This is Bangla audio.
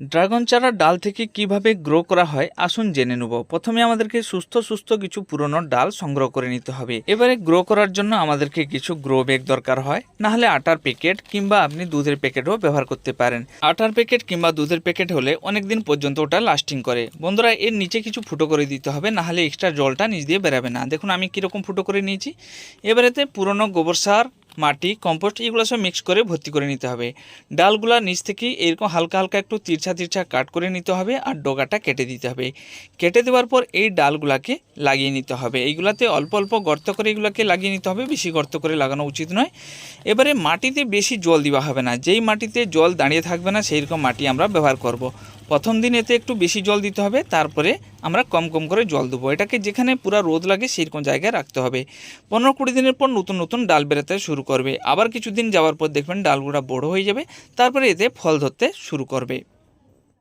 ড্রাগন চারা ডাল থেকে কীভাবে গ্রো করা হয়, আসুন জেনে নেব। প্রথমে আমাদেরকে সুস্থ সুস্থ কিছু পুরনো ডাল সংগ্রহ করে নিতে হবে। এবারে গ্রো করার জন্য আমাদেরকে কিছু গ্রো ব্যাগ দরকার হয়। না হলে আটার প্যাকেট কিংবা আপনি দুধের প্যাকেটও ব্যবহার করতে পারেন। আটার প্যাকেট কিংবা দুধের প্যাকেট হলে অনেক দিন পর্যন্ত ওটা লাস্টিং করে। বন্ধুরা, এর নিচে কিছু ফুটো করে দিতে হবে না হলে এক্সট্রা জলটা নিচ দিয়ে বেরাবে না। দেখুন আমি কীরকম ফুটো করে নিয়েছি। এবারেতে পুরনো গোবর সার মাটি, কম্পোস্ট এগুলো সব মিক্স করে ভর্তি করে নিতে হবে। ডালগুলা নিচ থেকে এরকম হালকা হালকা একটু তিরছা তিরছা কাট করে নিতে হবে আর ডোগাটা কেটে দিতে হবে। কেটে দেওয়ার পর এই ডালগুলাকে লাগিয়ে নিতে হবে। এইগুলাতে অল্প অল্প গর্ত করে এগুলোকে লাগিয়ে নিতে হবে, বেশি গর্ত করে লাগানো উচিত নয়। এবারে মাটিতে বেশি জল দেওয়া হবে না। যেই মাটিতে জল দাঁড়িয়ে থাকবে না সেই রকম মাটি আমরা ব্যবহার করব। প্রথম দিন এতে একটু বেশি জল দিতে হবে, তারপরে আমরা কম কম করে জল দেবো। এটাকে যেখানে পুরো রোদ লাগে সেরকম জায়গায় রাখতে হবে। পনেরো কুড়ি দিনের পর নতুন নতুন ডাল বেরোতে শুরু করবে। আবার কিছুদিন যাওয়ার পর দেখবেন ডালগুলা বড় হয়ে যাবে, তারপরে এতে ফল ধরতে শুরু করবে।